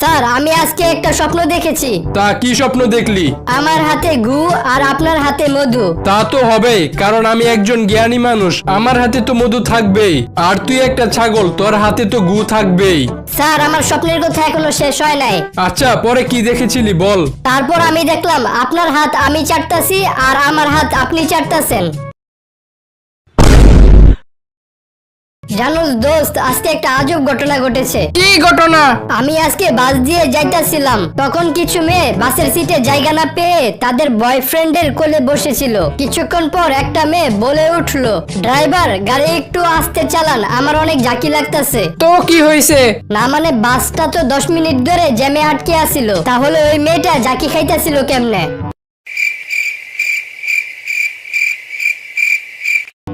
Sir আমি আজকে একটা স্বপ্ন দেখেছি। তা কি স্বপ্ন দেখলি? আমার হাতে গু আর আপনার হাতে মধু। তা তো হবেই কারণ আমি একজন জ্ঞানী মানুষ। আমার হাতে তো মধু থাকবেই আর তুই একটা ছাগল তোর হাতে তো গু থাকবেই। স্যার আমার স্বপ্নের কথা এখনও শেষ হয় নাই। আচ্ছা পরে কি দেখেছিলি বল। তারপর আমি দেখলাম আপনার হাত আমি চাটতাছি আর আমার হাত আপনি চাটতাছেন। জানোস দোস্ত আজকে একটা আজব ঘটনা ঘটেছে। কি ঘটনা? আমি আজকে বাস দিয়ে যাইতাছিলাম। তখন কিছু মেয়ে বাসের সিটে জায়গা না পেয়ে তাদের বয়ফ্রেন্ডের কোলে বসেছিল। কিছুক্ষণ পর একটা মেয়ে বলে উঠল ড্রাইভার গাড়ি একটু আস্তে চালান আমার অনেক জাকি লাগতাছে। তো কি হয়েছে না মানে বাসটা তো দশ মিনিট ধরে জ্যামে আটকে আসিল তাহলে ওই মেয়েটা জাকি খাইতেছিল কেমনে?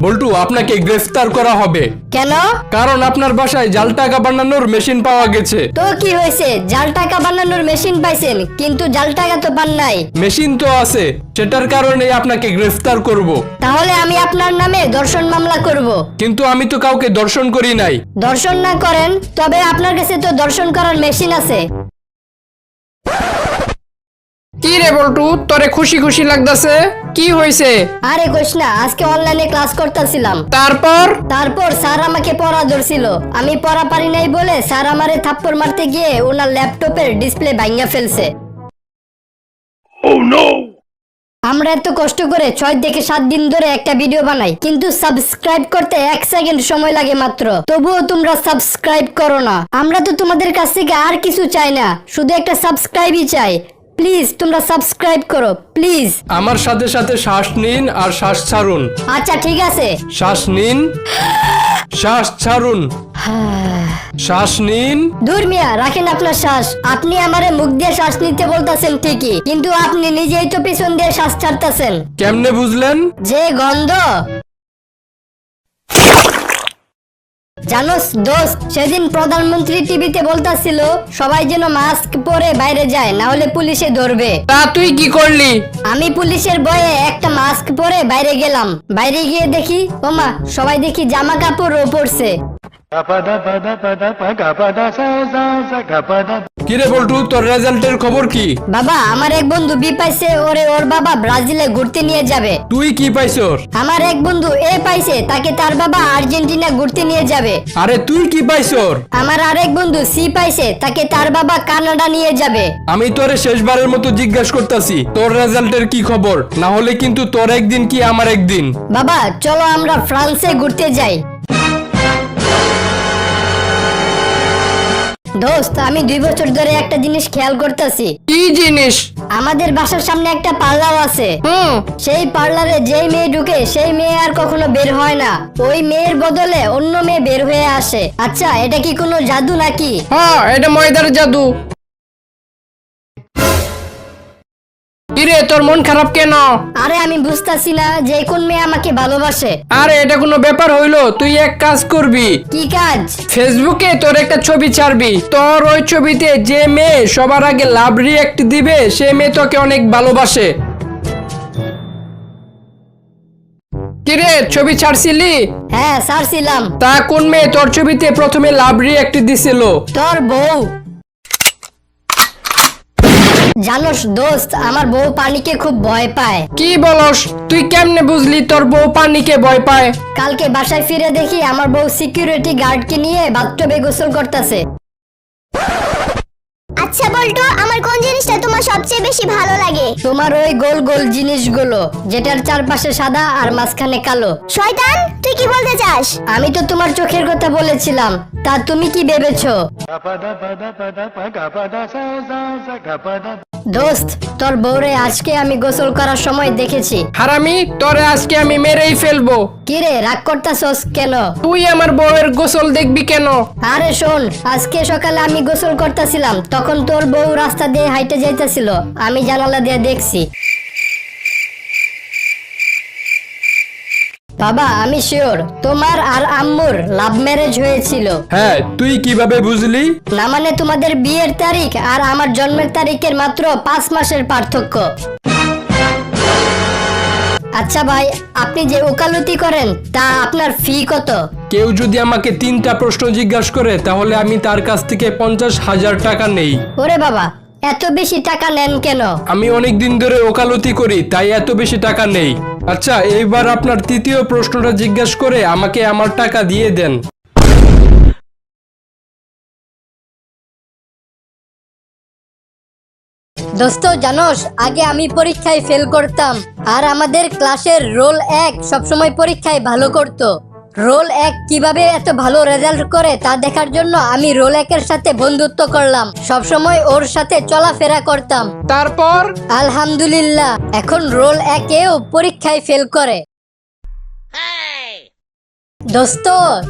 বল্টু আপনাকে গ্রেফতার করা হবে। কেন? কারণ আপনার বাসায় জাল টাকা বানানোর মেশিন পাওয়া গেছে। তো কি হয়েছে? জাল টাকা বানানোর মেশিন পাইছেন কিন্তু জাল টাকা তো পান নাই। মেশিন তো আছে সেটার কারণে আপনাকে গ্রেফতার করব। তাহলে আমি আপনার নামে দর্শন মামলা করব। কিন্তু আমি তো কাউকে দর্শন করি নাই। দর্শন না করেন তবে আপনার কাছে তো দর্শন করার মেশিন আছে। কি রে বল্টু তোরে খুশি খুশি লাগতাছে? কি হয়েছে? আরে কোশ না আজকে অনলাইনে ক্লাস করতেছিলাম। তারপর? তারপর স্যার আমাকে পড়া ধরছিল। আমি পড়া পারি নাই বলে স্যার আমারে থাপ্পড় মারতে গিয়ে ওনার ল্যাপটপের ডিসপ্লে ভাঙা ফেলছে। আমরা এত কষ্ট করে ছয় থেকে সাত দিন ধরে একটা ভিডিও বানাই কিন্তু সাবস্ক্রাইব করতে এক সেকেন্ড সময় লাগে মাত্র। তবুও তোমরা সাবস্ক্রাইব করো না। আমরা তো তোমাদের কাছ থেকে আর কিছু চাই না শুধু একটা সাবস্ক্রাইবই চাই। প্লিজ তোমরা সাবস্ক্রাইব করো প্লিজ। আমার সাথে সাথে শ্বাস নিন আর শ্বাস ছাড়ুন। আচ্ছা ঠিক আছে। শ্বাস নিন শ্বাস ছাড়ুন। শ্বাস নিন। দূর মিয়া রাখেন আপনার শ্বাস। আপনি আমারে মুখ দিয়ে শ্বাস নিতে বলতেছেন ঠিকই কিন্তু আপনি নিজেই তো পিছন দিয়ে শ্বাস ছাড়তেছেন। কেমনে বুঝলেন? যে গন্ধ। জানোস দোস্ত সেদিন প্রধানমন্ত্রী টিভিতে বলতাছিল সবাই যেন মাস্ক পরে বাইরে যায় না হলে পুলিশে ধরবে। তা তুই কি করলি? আমি পুলিশের ভয়ে একটা মাস্ক পরে বাইরে গেলাম। বাইরে গিয়ে দেখি ওমা সবাই দেখি জামা কাপড়ও পরছে। কিরে বল্টু তোর রেজাল্টের খবর কি? বাবা আমার এক বন্ধু বি পাইছে ওরে ওর বাবা ব্রাজিলে ঘুরতে নিয়ে যাবে। তুই কি আমার এক বন্ধু এ পাইছে তাকে তার বাবা আর্জেন্টিনা ঘুরতে নিয়ে যাবে। আরে তুই কি পাইছর আমার আরেক বন্ধু সি পাইছে তাকে তার বাবা কানাডা নিয়ে যাবে। আমি তোরে শেষবারের মতো জিজ্ঞাসা করতেছি তোর রেজাল্টের কি খবর? না হলে কিন্তু তোর একদিন কি আমার একদিন? বাবা চলো আমরা ফ্রান্সে ঘুরতে যাই। দোস্ত আমি দুই বছর ধরে একটা জিনিস খেয়াল করতেছি। কি জিনিস? আমাদের বাসার সামনে একটা পার্লার আছে। হুম। সেই পার্লারে যেই মেয়ে ঢুকে সেই মেয়ে আর কখনো বের হয় না। ওই মেয়ের বদলে অন্য মেয়ে বের হয়ে আসে। আচ্ছা এটা কি কোনো জাদু নাকি? হ্যাঁ এটা ময়দার জাদু। কিরে তোর মন খারাপ কেন? আরে আমি বুঝতাছি না যে কোন মেয়ে আমাকে ভালোবাসে। আরে এটা কোনো ব্যাপার হইল? তুই এক কাজ করবি। কি কাজ? ফেসবুকে তোর একটা ছবি ছাড়বি। তোর ওই ছবিতে যে মেয়ে সবার আগে লাভ রিয়েক্ট দিবে সে মেয়ে তোকে অনেক ভালোবাসে। কিরে ছবি ছাড়ছিলি? হ্যাঁ সারছিলাম তা কোন মেয়ে তোর ছবিতে প্রথমে লাভ রিয়েক্ট দিছিল? তোর বউ। জানোস দোস্ত আমার বউ পানিকে খুব ভয় পায়। কি বলস? তুই কেমনে বুঝলি তোর বউ পানিকে ভয় পায়? কালকে বাসায় ফিরে দেখি আমার বউ সিকিউরিটি গার্ডকে নিয়ে বাথটবে গোসল করতেছে। আচ্ছা বল্টু আমার কোন জিনিসটা তোমার সবচেয়ে বেশি ভালো লাগে? তোমার ওই গোল গোল জিনিসগুলো যেটার চারপাশে সাদা আর মাঝখানে কালো। শয়তান তুই কি বলতে চাস? আমি তো তোমার চোখের কথা বলেছিলাম তা তুমি কি ভেবেছো? দোস্ত তোর বউরে আজকে আমি গোসল করার সময় দেখেছি। হারামি তোরে আজকে আমি মেরেই ফেলব। কিরে রাগ করতাছস কেন? তুই আমার বউয়ের গোসল দেখবি কেন? আরে শোন আজকে সকালে আমি গোসল করতেছিলাম তখন তোর বউ রাস্তা দিয়ে হাইটে যাইতেছিল আমি জানালা দিয়ে দেখছি। বাবা আমি শিওর তোমার আর আম্মুর লাভ ম্যারেজ হয়েছিল। হ্যাঁ তুই কীভাবে বুঝলি? না মানে তোমাদের বিয়ের তারিখ আর আমার জন্মের তারিখের মাত্র পাঁচ মাসের পার্থক্য। আচ্ছা ভাই আপনি যে ওকালতি করেন তা আপনার ফি কত? কেউ যদি আমাকে তিনটা প্রশ্ন জিজ্ঞাসা করে তাহলে আমি তার কাছ থেকে পঞ্চাশ হাজার টাকা নেই। ওরে বাবা এত বেশি টাকা নেন কেন? আমি অনেক দিন ধরে ওকালতি করি তাই এত বেশি টাকা নেই। আচ্ছা এইবার আপনার তৃতীয় প্রশ্নটা জিজ্ঞাসা করে আমাকে আমার টাকা দিয়ে দেন। দোস্ত জানোস আগে আমি পরীক্ষায় ফেল করতাম আর আমাদের ক্লাসের রোল এক সবসময় পরীক্ষায় ভালো করত। রোল এক কীভাবে এত ভালো রেজাল্ট করে তা দেখার জন্য আমি রোল একের সাথে বন্ধুত্ব করলাম। সবসময় ওর সাথে চলাফেরা করতাম। তারপর? আলহামদুলিল্লাহ এখন রোল একেও পরীক্ষায় ফেল করে। দোস্ত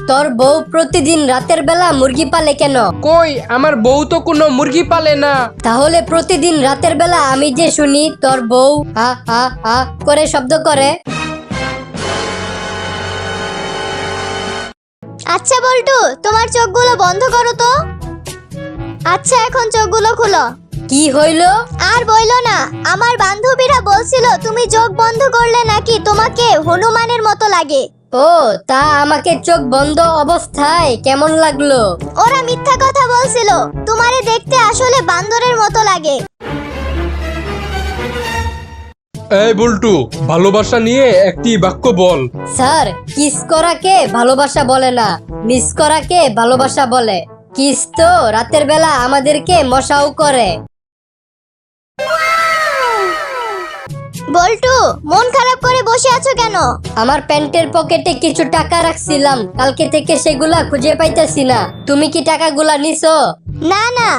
তোর বউ প্রতিদিন রাতের বেলা মুরগি পালে কেন? কই আমার বউ তো কোনো মুরগি পালে না। তাহলে প্রতিদিন রাতের বেলা আমি যে শুনি তোর বউ হা হা হা করে শব্দ করে? আচ্ছা বল্টু তোমার চোখগুলো বন্ধ করো তো। আচ্ছা এখন চোখগুলো খুলো। কি হইল? আর বইলো না আমার বান্ধবীরা বলছিল তুমি চোখ বন্ধ করলে নাকি তোমাকে হনুমানের মতো লাগে? ও তা আমাকে চোখ বন্ধ অবস্থায় কেমন লাগল? ওরা মিথ্যা কথা বলছিল তোমারে দেখতে আসলে বান্দরের মতো লাগে। এই বল্টু ভালোবাসা নিয়ে একটি বাক্য বল। স্যার কিস করাকে ভালোবাসা বলে না মিস করাকে ভালোবাসা বলে। কিস তো রাতের বেলা আমাদেরকে মশাও করে। বল্টু মন খারাপ করে বসে আছো কেন? আমার প্যান্টের পকেটে কিছু টাকা রাখছিলাম কালকে থেকে সেগুলা খুঁজে পাইতেছি না। তুমি কি টাকাগুলা নিছো? না না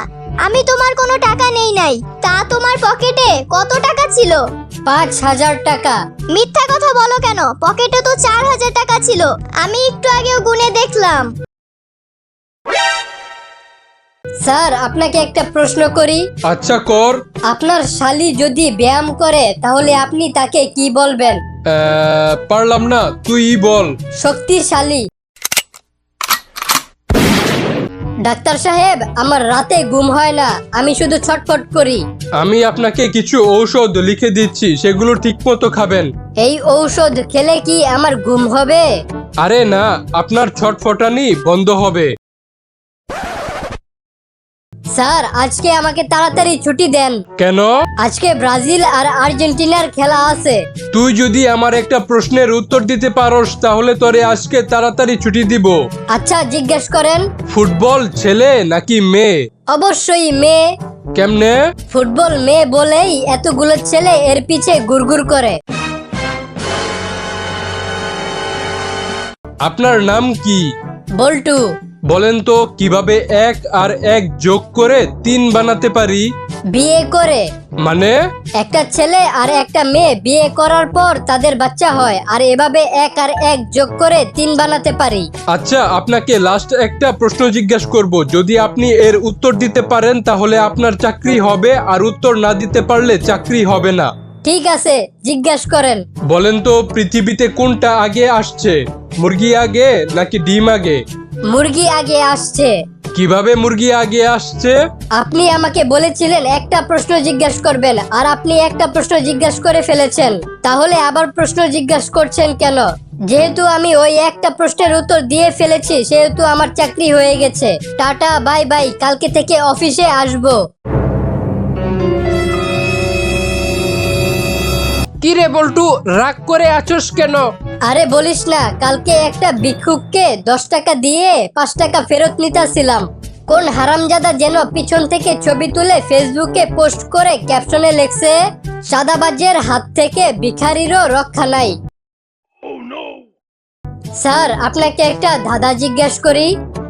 আমি তোমার কোনো টাকা নেই নাই। তা তোমার পকেটে কত টাকা ছিল? পাঁচ হাজার টাকা। মিথ্যা কথা বলো কেন? পকেটে তো চার হাজার টাকা ছিল। আমি একটু আগেও গুনে দেখলাম। স্যার আপনাকে একটা প্রশ্ন করি। আচ্ছা কর। আপনার শালি যদি ব্যায়াম করে তাহলে আপনি তাকে কি বলবেন? আহ, পারলাম না তুই বল। শক্তিশালী। ডাক্তার সাহেব আমার রাতে ঘুম হয় না। আমি শুধু ছটফট করি। আমি আপনাকে কিছু ঔষধ লিখে দিচ্ছি সেগুলো ঠিক মতো খাবেন। এই ঔষধ খেলে কি আমার ঘুম হবে? আরে না আপনার ছটফটানি বন্ধ হবে। স্যার আজকে আমাকে তাড়াতাড়ি ছুটি দেন। কেন? আজকে ব্রাজিল আর আর্জেন্টিনার খেলা আছে। তুই যদি আমার একটা প্রশ্নের উত্তর দিতে পারস তাহলে তোরে আজকে তাড়াতাড়ি ছুটি দিব। আচ্ছা জিজ্ঞেস করেন। ফুটবল ছেলে নাকি মেয়ে? অবশ্যই মেয়ে। কেমনে? ফুটবল মেয়ে বলেই এতগুলো ছেলে এর পিছে গুড়গুড় করে। আপনার নাম কি? বল্টু। বলেন তো কীভাবে এক আর এক যোগ করে তিন বানাতে পারি? বিয়ে করে। মানে? একটা ছেলে আর একটা মেয়ে বিয়ে করার পর তাদের বাচ্চা হয় আর এভাবে এক আর এক যোগ করে তিন বানাতে পারি। আচ্ছা আপনাকে লাস্ট একটা প্রশ্ন জিজ্ঞাসা করব। যদি আপনি এর উত্তর দিতে পারেন তাহলে আপনার চাকরি হবে আর উত্তর না দিতে পারলে চাকরি হবে না। ঠিক আছে জিজ্ঞাস করেন। বলেন তো পৃথিবীতে কোনটা আগে আসছে? মুরগি আগে নাকি ডিম আগে? মুরগি আগে আসছে। কীভাবে মুরগি আগে আসছে? আপনি আমাকে বলেছিলেন একটা প্রশ্ন জিজ্ঞেস করবেন আর আপনি একটা প্রশ্ন জিজ্ঞেস করে ফেলেছেন। তাহলে আবার প্রশ্ন জিজ্ঞেস করছেন কেন? যেহেতু আমি ওই একটা প্রশ্নের উত্তর দিয়ে ফেলেছি সেহেতু আমার চাকরি হয়ে গেছে। টাটা বাই বাই কালকে থেকে অফিসে আসব। কি রে বল্টু রাগ করে আছোস কেন? আরে বলিস না কালকে একটা ভিক্ষুককে দশ টাকা দিয়ে পাঁচ টাকা ফেরত নিতেছিলাম। কোন হারামজাদা যেন পিছন থেকে ছবি তুলে ফেসবুকে পোস্ট করে ক্যাপশনে লেখছে সাদাবাজের হাত থেকে ভিখারিরও রক্ষা নাই। স্যার আপনাকে একটা ধাঁধা জিজ্ঞেস করি।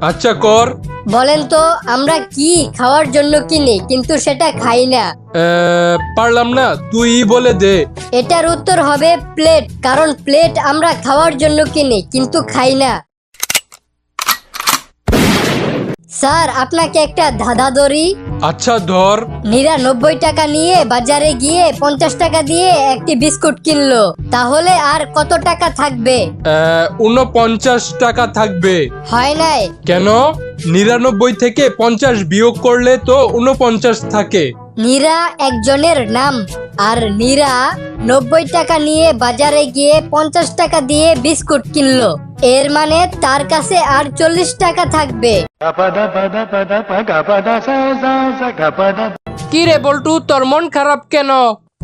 আচ্ছা কর। বলেন তো আমরা কি খাওয়ার জন্য কিনি কিন্তু সেটা খাই না। আহ, পারলাম না তুই বলে দে। এটার উত্তর হবে প্লেট কারণ প্লেট আমরা খাওয়ার জন্য কিনি কিন্তু খাই না। স্যার আপনাকে একটা ধাঁধা দড়ি। আচ্ছা ধর। নিরানব্বই টাকা নিয়ে বাজারে গিয়ে পঞ্চাশ টাকা দিয়ে একটি বিস্কুট কিনলো। তাহলে আর কত টাকা থাকবে? উনপঞ্চাশ টাকা থাকবে। হয় নাই। কেন? নিরানব্বই থেকে পঞ্চাশ বিয়োগ করলে তো উনপঞ্চাশ থাকে। নীরা একজনের নাম। আর নীরা নব্বই টাকা নিয়ে বাজারে গিয়ে পঞ্চাশ টাকা দিয়ে বিস্কুট কিনলো। এর মানে তার কাছে আর চল্লিশ টাকা থাকবে। কি রে বল্টু তোর মন খারাপ কেন?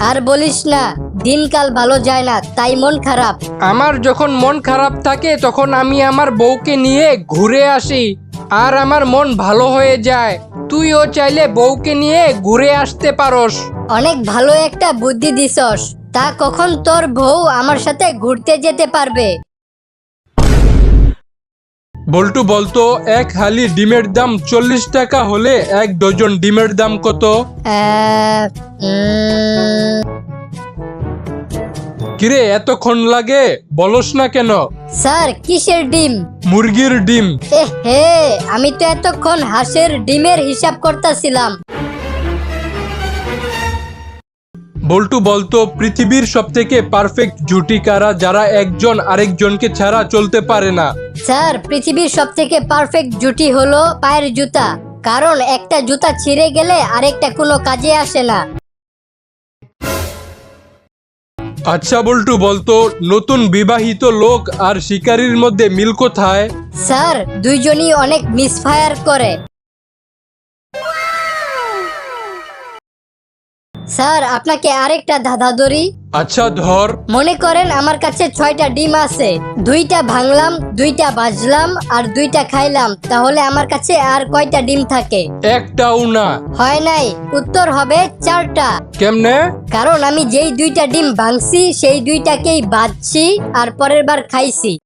আর বলিস না দিনকাল ভালো যায় না তাই মন খারাপ। আমার যখন মন খারাপ থাকে তখন আমি আমার বউকে নিয়ে ঘুরে আসি আর আমার মন ভালো হয়ে যায়। তুইও চাইলে বউকে নিয়ে ঘুরে আসতে পারস। অনেক ভালো একটা বুদ্ধি দিছস। তা কখন তোর বউ আমার সাথে ঘুরতে যেতে পারবে? বল্টু বলতো এক হালি ডিমের দাম চল্লিশ টাকা হলে এক ডজন ডিমের দাম কত? আহ, উম, কিরে এতক্ষণ লাগে? বলস না কেন? স্যার কিসের ডিম? মুরগির ডিম। হে আমি তো এতক্ষণ হাঁসের ডিমের হিসাব করতেছিলাম। বল্টু বলতো পৃথিবীর সব থেকে পারফেক্ট জুটি কারা যারা একজন আরেকজনকে ছাড়া চলতে পারে না? স্যার পৃথিবীর সব থেকে পারফেক্ট জুটি হলো পায়ের জুতা। কারণ একটা জুতা ছিঁড়ে গেলে আরেকটা কোনো কাজে আসে না। আচ্ছা বল্টু, বলতো, নতুন বিবাহিত লোক আর শিকারীর মধ্যে মিল কোথায়? স্যার, দুইজনই অনেক মিসফায়ার করে। স্যার আপনাকে আরেকটা ধাঁধা ধরি। আচ্ছা ধর। মনে করেন আমার কাছে ছয়টা ডিম আছে। দুইটা ভাঙলাম দুইটা বাজলাম আর দুইটা খাইলাম। তাহলে আমার কাছে আর কয়টা ডিম থাকে? একটাও না। হয় নাই। উত্তর হবে চারটা। কেমনে? কারণ আমি যেই দুইটা ডিম ভাঙছি সেই দুইটাকেই বাজছি আর পরের বার খাইছি।